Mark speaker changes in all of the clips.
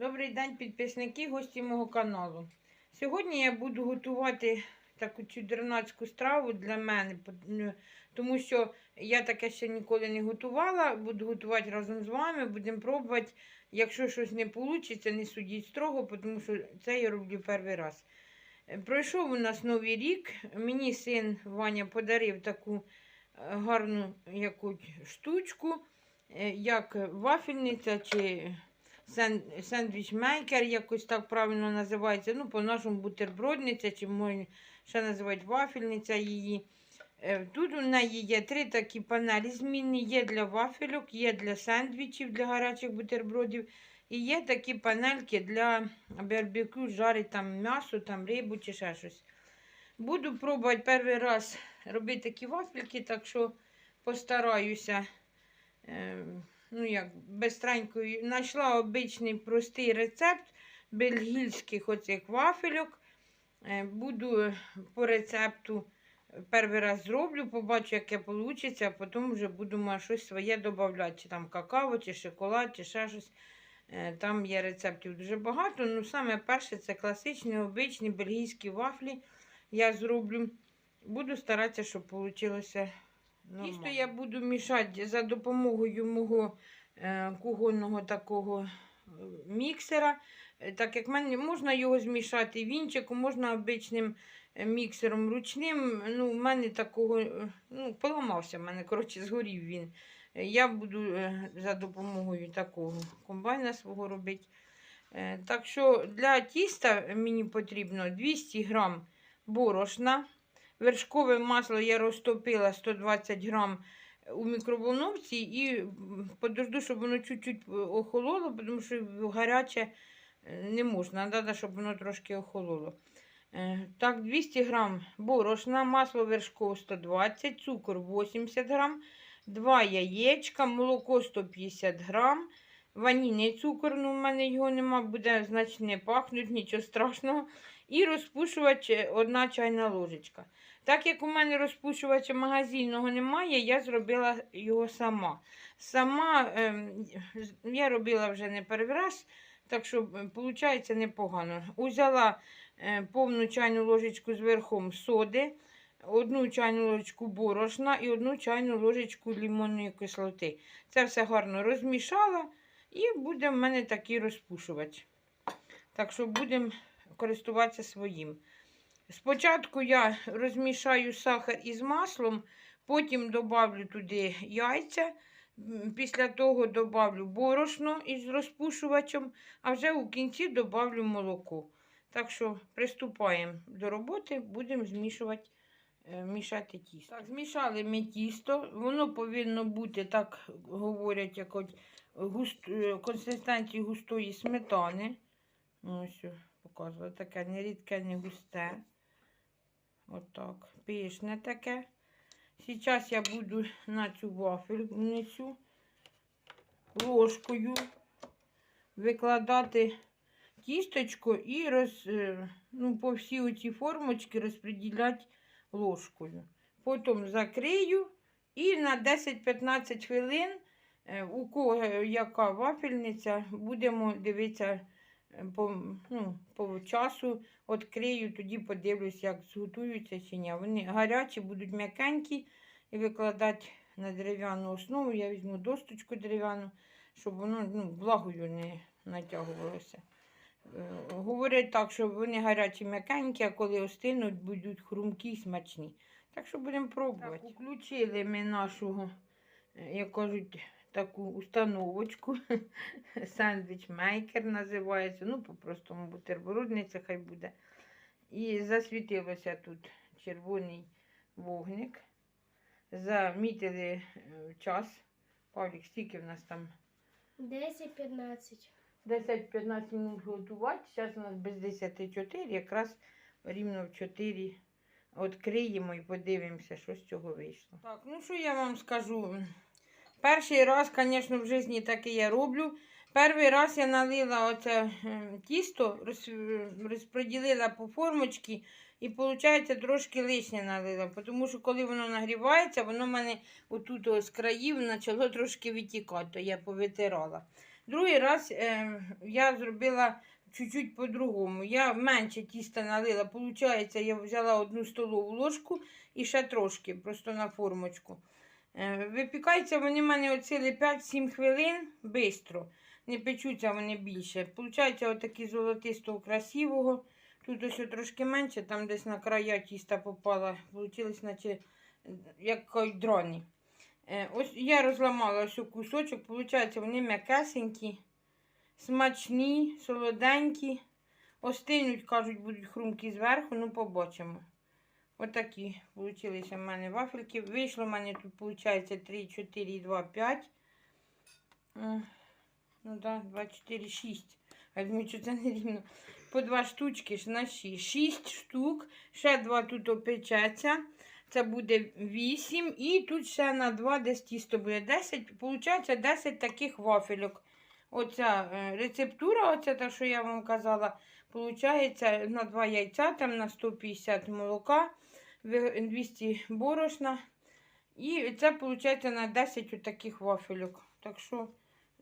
Speaker 1: Добрий день, підписники, гості мого каналу. Сьогодні я буду готувати таку чудернацьку страву для мене, ну, тому що я таке ще ніколи не готувала. Буду готувати разом з вами, будемо пробувати. Якщо щось не вийде, не судіть строго, тому що це я роблю перший раз. Е, Пройшов у нас новий рік. Мені син Ваня подарив таку е, гарну яку штучку, е, як вафельниця чи сендвіч-мейкер, якось так правильно називається. Ну, по-нашому бутербродниця, чи можна ще називати вафельниця її. Е, Тут у неї є три такі панелі змінні. Є для вафельок, є для сендвічів, для гарячих бутербродів. І є такі панельки для барбекю, жарить там м'ясо, там рибу чи ще щось. Буду пробувати перший раз робити такі вафельки, так що постараюся. Е, ну як, бистренько знайшла обичний простий рецепт бельгійських оцих вафельок. Е, Буду по рецепту перший раз зроблю, побачу, яке вийде, а потім вже буду щось своє додавати, чи там какао, чи шоколад, чи ще щось. Е, Там є рецептів дуже багато. Ну, саме перше це класичні, обичні бельгійські вафлі. Я зроблю. Буду старатися, щоб вийшло Тісто я буду мішати за допомогою мого е, кухонного такого е, міксера. Е, Так як мене можна його змішати вінчиком, можна обичним міксером ручним. Ну, в мене такого ну, поламався, в мене коротше, згорів він. Я буду за допомогою такого комбайна свого робити. Так що для тіста мені потрібно 200 грам борошна. Вершкове масло я розтопила 120 грам у мікроволновці і подожду, щоб воно чуть-чуть е, охололо, тому що гаряче е, не можна, треба, щоб воно трошки охололо. Е, Так, 200 грам борошна, масло вершкове 120, цукор 80 грам, 2 яєчка, молоко 150 грам, ванільний цукор, ну в мене його нема, буде значить не пахнуть, нічого страшного. І розпушувач е, одна чайна ложечка. Так як у мене розпушувача магазинного немає, я зробила його сама. Сама ем, я робила вже не перший раз, так що виходить непогано. Узяла е, повну чайну ложечку з верхом соди, одну чайну ложечку борошна і одну чайну ложечку лимонної кислоти. Це все гарно розмішала і буде в мене такий розпушувач. Так що будемо користуватися своїм. Спочатку я розмішаю сахар із маслом, потім добавлю туди яйця, після того добавлю борошно із розпушувачем, а вже у кінці добавлю молоко. Так що приступаємо до роботи, будемо змішувати. е, Мішати тісто. Так, змішали ми тісто. Воно повинно бути, так говорять, як от густ... е, консистенції густої сметани. Ось, о, показую, таке не рідке, не густе. Отак. Пишне таке. Зараз я буду на цю вафельницю ложкою викладати тісточко і роз, е, ну, по всій оці формочки розподіляти ложкою. Потім закрию і на 10-15 хвилин, е, у кого яка вафельниця, будемо дивитися е, по, ну, по часу відкрию, тоді подивлюсь, як зготуються чи ні. Вони гарячі, будуть м'якенькі і викладати на дерев'яну основу. Я візьму досточку дерев'яну, щоб воно ну, влагою не натягувалося. Е, Говорять так, що вони гарячі м'якенькі, а коли остинуть, будуть хрумкі і смачні. Так що будемо пробувати. Так, включили ми нашу, е, як кажуть, таку установочку. Сендвіч-мейкер називається. Ну, по-простому бутербродниця хай буде. І засвітилося тут червоний вогник. Замітили е, час. Павлік, скільки в нас там?
Speaker 2: 10-15.
Speaker 1: 10-15 минут готувати. Зараз у нас без 10 4, якраз рівно в 4 відкриємо і подивимося, що з цього вийшло. Так, ну що я вам скажу? Перший раз, звісно, в житті таке я роблю. Перший раз я налила оце тісто, роз, розподілила по формочці і, виходить, трошки лишнє налила. Тому що коли воно нагрівається, воно в мене отут з країв почало трошки витікати, то я повитирала. Другий раз е, я зробила чуть-чуть по-другому. Я менше тіста налила. Получається, я взяла одну столову ложку і ще трошки, просто на формочку. Е, випікаються вони в мене оцілі 5-7 хвилин швидко. Не печуться вони більше. Получається отакі золотистого красивого. Тут ось трошки менше, там десь на края тіста попала. Получилось, наче як дроні. Е, Ось я розламала ось кусочок, виходить, вони м'якесенькі, смачні, солоденькі. Остинуть, кажуть, будуть хрумкі зверху, ну побачимо. Отакі вийшли в мене вафельки. Вийшло в мене тут, виходить, 3, 4, 2, 5. Ну так, 2, 4, 6. А я думаю, що це не рівно. По два штучки ж на 6. 6 штук. Ще два тут опечеться. Це буде 8. І тут ще на 2 десь тісто буде 10. Получається 10 таких вафельок. Оця е, рецептура, оця та, що я вам казала, получається на 2 яйця, там на 150 молока, 200 борошна. І це виходить на 10 таких вафельок. Так що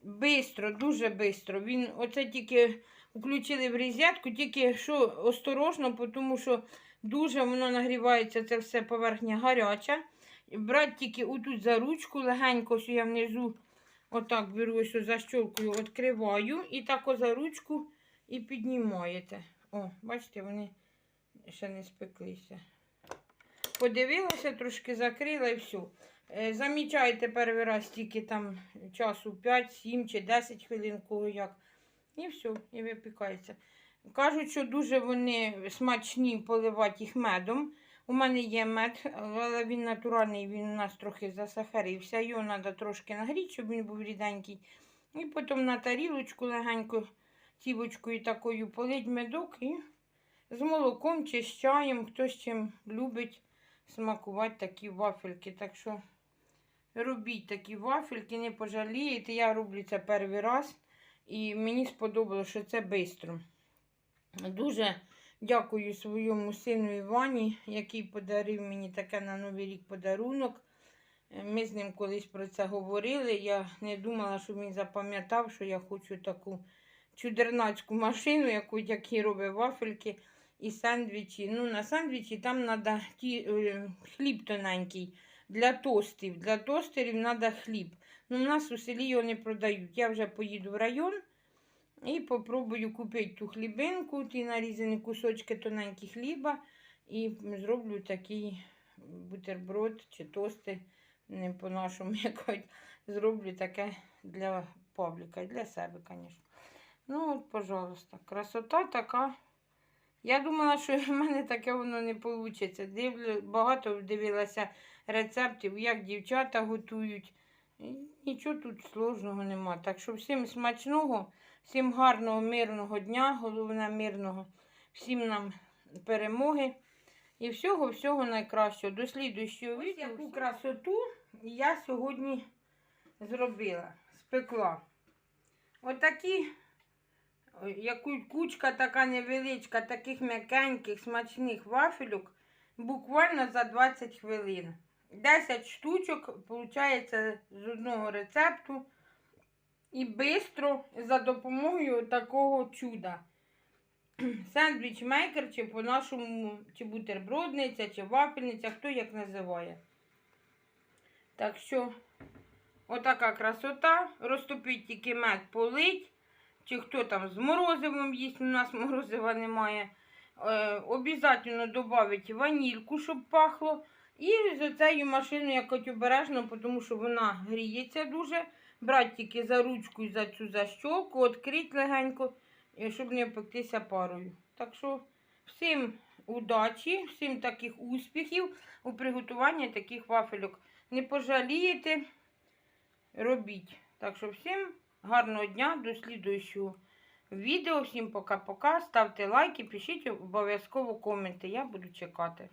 Speaker 1: бистро, дуже бистро. Він оце тільки включили в розетку, тільки що осторожно, тому що дуже воно нагрівається, це все поверхня гаряча. Брати тільки отут за ручку, легенько, що я внизу отак беру ось защолкою, відкриваю і так за ручку і піднімаєте. О, бачите, вони ще не спеклися. Подивилася, трошки закрила і все. Замічаєте перший раз тільки там часу 5, 7 чи 10 хвилин, кого як. І все, і випікається. Кажуть, що дуже вони смачні поливати їх медом. У мене є мед, але він натуральний, він у нас трохи засахарився. Його треба трошки нагріти, щоб він був ріденький. І потім на тарілочку легенько цівочкою такою полить медок і з молоком чи з чаєм, хто з чим любить смакувати такі вафельки. Так що робіть такі вафельки, не пожалієте. Я роблю це перший раз. І мені сподобалося, що це швидко. Дуже дякую своєму сину Івані, який подарив мені таке на Новий рік подарунок. Ми з ним колись про це говорили. Я не думала, що він запам'ятав, що я хочу таку чудернацьку машину, яку який робить вафельки і сендвічі. Ну, на сендвічі там треба ті, е, хліб тоненький для тостів. Для тостерів треба хліб. Ну, у нас у селі його не продають. Я вже поїду в район і попробую купити ту хлібинку, ті нарізані кусочки тоненькі хліба. І зроблю такий бутерброд чи тости, не по-нашому якось. Зроблю таке для Павліка, для себе, звісно. Ну, от, пожалуйста, красота така. Я думала, що в мене таке воно не вийде. Дивлю, багато дивилася рецептів, як дівчата готують. І Нічого тут сложного нема. Так що всім смачного, всім гарного, мирного дня, головне мирного, всім нам перемоги і всього-всього найкращого. До слідуючого відео. Яку красоту я сьогодні зробила, спекла. Отакі, ой, яку кучка така невеличка, таких м'якеньких, смачних вафельок буквально за 20 хвилин. 10 штучок, виходить, з одного рецепту. І швидко за допомогою такого чуда. Сендвіч мейкер, чи по-нашому, чи бутербродниця, чи вафельниця, хто як називає. Так що, отака красота. Розтопіть тільки мед, полить. Чи хто там з морозивом їсть, у нас морозива немає. Е, обязательно додати ванільку, щоб пахло. І з цією машиною якось обережно, тому що вона гріється дуже. Брати тільки за ручку і за цю защолку, відкрити легенько, щоб не пектися парою. Так що всім удачі, всім таких успіхів у приготуванні таких вафельок. Не пожалієте, робіть. Так що всім гарного дня, до слідуючого відео. Всім пока-пока. Ставте лайки, пишіть обов'язково коменти. Я буду чекати.